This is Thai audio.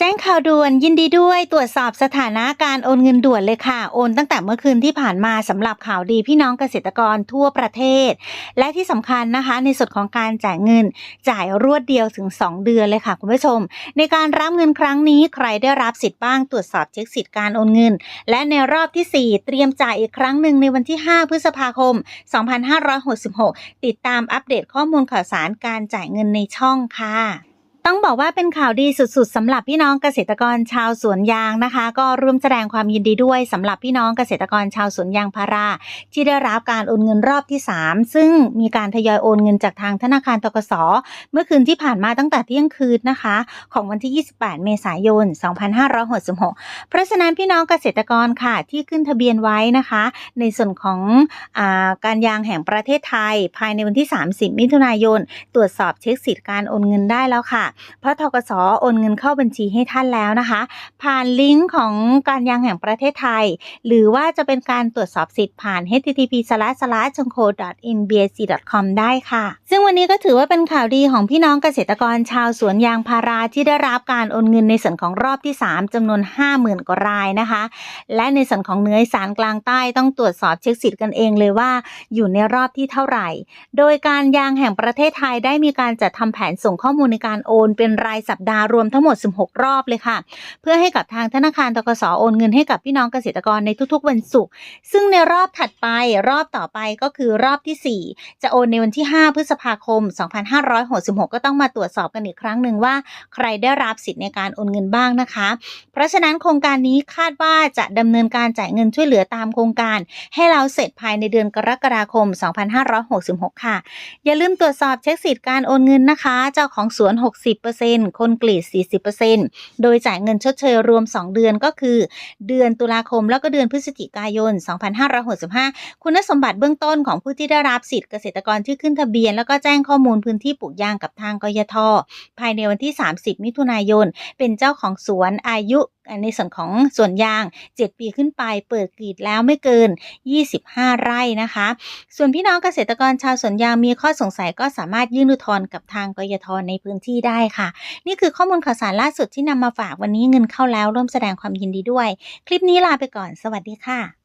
แจ้งข่าวด่วนยินดีด้วยตรวจสอบสถานะการโอนเงินด่วนเลยค่ะ โอนตั้งแต่เมื่อคืนที่ผ่านมาสำหรับข่าวดีพี่น้องเกษตรกรทั่วประเทศ และที่สำคัญนะคะ ในส่วนของการจ่ายเงินจ่ายรวดเดียวถึง 2 เดือนเลยค่ะคุณผู้ชม ในการรับเงินครั้งนี้ใครได้รับสิทธิ์บ้างตรวจสอบเช็คสิทธิ์การโอนเงิน และในรอบทีสี่4 เตรียมจ่ายอีกครั้งหนึ่งในวันที่ 5 พฤษภาคม 2566 ติดตามอัปเดตข้อมูลข่าวสารการจ่ายเงินในช่องค่ะ ต้องบอกว่าเป็นข่าวดีสุดๆสำหรับพี่น้องเกษตรกรชาวสวนยางนะคะ ก็ร่วมแสดงความยินดีด้วยสำหรับพี่น้องเกษตรกรชาวสวนยางพารา ที่ได้รับการโอนเงินรอบที่ 3 ซึ่งมีการทยอยโอนเงินจากทางธนาคารตกสเมื่อคืนที่ผ่านมาตั้งแต่เที่ยงคืนนะคะ ของวันที่ 28 เมษายน 2566 เพราะฉะนั้นพี่น้องเกษตรกรค่ะที่ขึ้นทะเบียนไว้นะคะ ในส่วนของอาการยางแห่งประเทศไทย ภายในวันที่ 30 มิถุนายน ตรวจสอบเช็คสิทธิ์การโอนเงินได้แล้วค่ะเพราะทกสโอนเงินเข้าบัญชีให้ท่านแล้วนะคะ ผ่านลิงก์ของการยางแห่งประเทศไทย หรือว่าจะเป็นการตรวจสอบสิทธิ์ผ่าน http c o n b c com ได้ค่ะ ซึ่งวันนี้ก็ถือว่าเป็นข่าวดีของพี่น้องเกษตรกรชาวสวนยางพาราที่ได้รับการโอนเงินในส่วนของรอบที่ 3จำนวน 50,000กว่ารายนะคะ และในส่วนของเนืออีสานกลางใต้ต้องตรวจสอบเช็คสิทธิ์กันเองเลยว่า อยู่ในรอบที่เท่าไหร่ โดยการยางแห่งประเทศไทยได้มีการจัดทำแผนส่งข้อมูลในการโอนเป็นรายสัปดาห์รวมทั้งหมด 16 รอบเลยค่ะ เพื่อให้กับทางธนาคารตกสโอนเงินให้กับพี่น้องเกษตรกรในทุกๆ วันศุกร์ซึ่งในรอบถัดไปรอบต่อไปก็คือรอบทีสี่ 4 จะโอนในวันที่ 5 พฤษภาคม 2566 ก็ต้องมาตรวจสอบกันอีกครั้งหนึ่งว่า ใครได้รับสิทธิ์ในการโอนเงินบ้างนะคะ เพราะฉะนั้นโครงการนี้คาดว่าจะดำเนินการจ่ายเงินช่วยเหลือตามโครงการ ให้เราเสร็จภายในเดือนกรกฎาคม 2566 ค่ะ อย่าลืมตรวจสอบเช็คสิทธิ์การโอนเงินนะคะ เจ้าของสวน 60คนกรีด40%โดยจ่ายเงินชดเชยรวม 2 เดือนก็คือ เดือนตุลาคมแล้วก็เดือนพฤศจิกายน 2565 คุณสมบัติเบื้องต้นของผู้ที่ได้รับสิทธิ์เกษตรกรที่ขึ้นทะเบียน แล้วก็แจ้งข้อมูลพื้นที่ปลูกยางกับทางกยทภายในวันที่ 30 มิถุนายน เป็นเจ้าของสวนอายุ ในส่วนของสวนยาง 7 ปีขึ้นไป เปิดกรีดแล้วไม่เกิน 25 ไร่นะคะ ส่วนพี่น้องเกษตรกรชาวสวนยางมีข้อสงสัยก็สามารถยื่นอุทธรณ์กับทางกยทในพื้นที่ได้ค่ะ นี่คือข้อมูลข่าวสารล่าสุดที่นำมาฝากวันนี้เงินเข้าแล้วร่วมแสดงความยินดีด้วย คลิปนี้ลาไปก่อน สวัสดีค่ะ